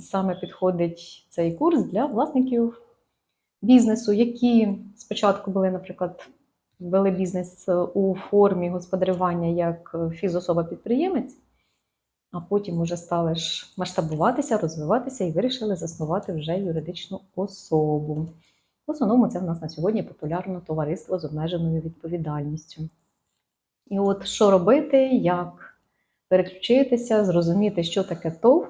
саме підходить цей курс для власників бізнесу, які спочатку були, наприклад, вели бізнес у формі господарювання як фізособа-підприємець, а потім вже стали ж масштабуватися, розвиватися і вирішили заснувати вже юридичну особу. В основному це в нас на сьогодні популярно товариство з обмеженою відповідальністю. І от що робити, як переключитися, зрозуміти, що таке ТОВ,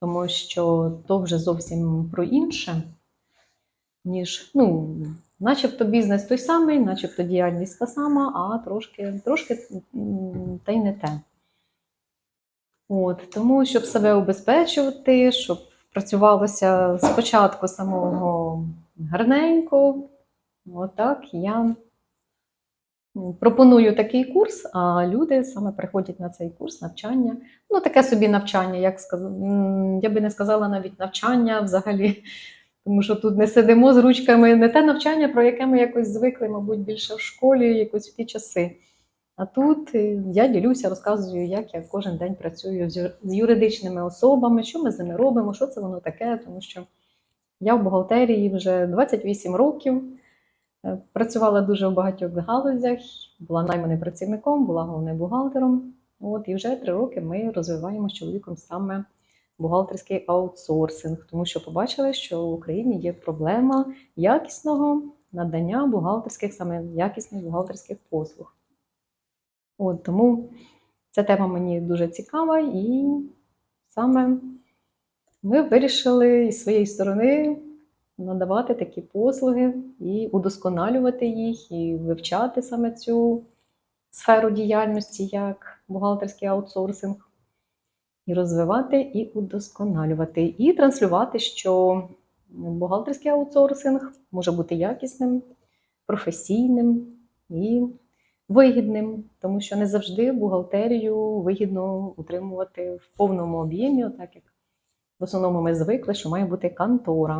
тому що то вже зовсім про інше, ніж, ну, начебто бізнес той самий, начебто діяльність та сама, а трошки, трошки та й не те. От, тому, щоб себе убезпечувати, щоб працювалося спочатку самого гарненько, отак я пропоную такий курс, а люди саме приходять на цей курс навчання. Ну, таке собі навчання, як сказати, я би не сказала навіть навчання взагалі. Тому що тут не сидимо з ручками, не те навчання, про яке ми якось звикли, мабуть, більше в школі, якось в ті часи. А тут е, я ділюся, розказую, як я кожен день працюю з юридичними особами, що ми з ними робимо, що це воно таке, тому що я в бухгалтерії вже 28 років. Е, Працювала дуже в багатьох галузях, була найманим працівником, була головним бухгалтером. От, і вже три роки ми розвиваємо з чоловіком саме бухгалтерський аутсорсинг, тому що побачили, що в Україні є проблема якісного надання бухгалтерських, саме якісних бухгалтерських послуг. От, тому ця тема мені дуже цікава, і саме ми вирішили із своєї сторони надавати такі послуги і удосконалювати їх, і вивчати саме цю сферу діяльності як бухгалтерський аутсорсинг, і розвивати, і удосконалювати, і транслювати, що бухгалтерський аутсорсинг може бути якісним, професійним і вигідним, тому що не завжди бухгалтерію вигідно утримувати в повному об'ємі, так як в основному ми звикли, що має бути контора.